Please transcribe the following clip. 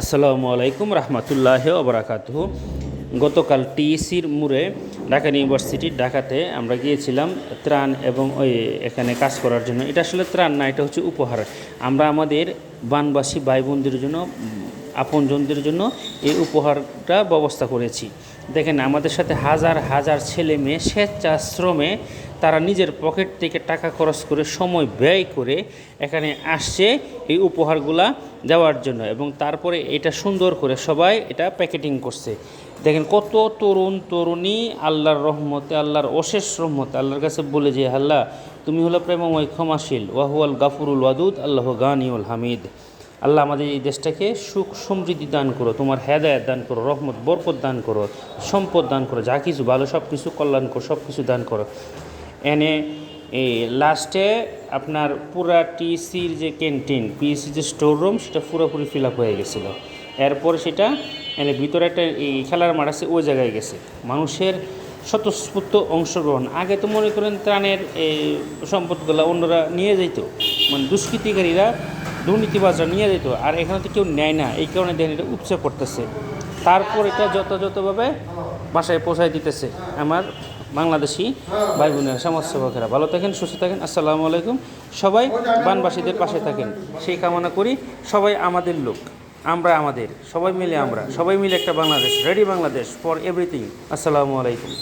আসসালামু আলাইকুম রহমতুল্লাহ ওবরাকাত গতকাল টিইসির মুড়ে ঢাকা ইউনিভার্সিটি ঢাকাতে আমরা গিয়েছিলাম ত্রাণ এবং ওই এখানে কাজ করার জন্য। এটা আসলে ত্রাণ না, এটা হচ্ছে উপহার। আমরা আমাদের বানবাসী ভাই বোনদের জন্য, আপনজনদের জন্য এই উপহারটা ব্যবস্থা করেছি। দেখেন, আমাদের সাথে হাজার হাজার ছেলে মেয়ে স্বেচ্ছাশ্রমে তারা নিজের পকেট থেকে টাকা খরচ করে সময় ব্যয় করে এখানে আসছে এই উপহারগুলা দেওয়ার জন্য এবং তারপরে এটা সুন্দর করে সবাই এটা প্যাকেটিং করছে। দেখেন কত তরুণ তরুণী আল্লাহর রহমতে, আল্লাহর অশেষ রহমতে আল্লাহর কাছে বলে যে, আল্লাহ, তুমি হলো প্রেমময়, ক্ষমাশীল। ওয়াহুয়াল গাফুরুল ওয়াদুদ, আল্লাহ গানিউল হামিদ। আল্লাহ আমাদের এই দেশটাকে সুখ সমৃদ্ধি দান করো, তোমার হেদায়ত দান করো, রহমত, বরকত দান করো, সম্পদ দান করো, যা কিছু ভালো সব কিছু কল্যাণ করো সব কিছু দান করো। এনে এই লাস্টে আপনার পুরা টিসির যে ক্যান্টিন পিএসসি যে স্টোর রুম সেটা পুরোপুরি ফিল আপ হয়ে গেছিল। এরপর সেটা এনে ভিতরে একটা এই খেলার মাঠ আছে, ওই জায়গায় গেছে। মানুষের স্বতঃস্ফূর্ত অংশগ্রহণ। আগে তো মনে করেন ত্রাণের এই সম্পদগুলো অন্যরা নিয়ে যেত মানে দুষ্কৃতিকারীরা, দুর্নীতিবাজরা নিয়ে যেত আর এখানে তো কেউ নেয় না, এই কারণে দেখেন এটা উপচে পড়তেছে। তারপর এটা যথাযথভাবে বাসায় পৌঁছায় দিতেছে। আমার বাংলাদেশি ভাই বোনেরা সমাজসেবকেরা। ভালো থাকেন, সুস্থ থাকেন, আসসালামু আলাইকুম। সবাই বানবাসীদের পাশে থাকেন। সেই কামনা করি সবাই আমাদের লোক, আমরা আমাদের, সবাই মিলে আমরা, সবাই মিলে একটা Bangladesh ready Bangladesh for everything আসসালামু আলাইকুম।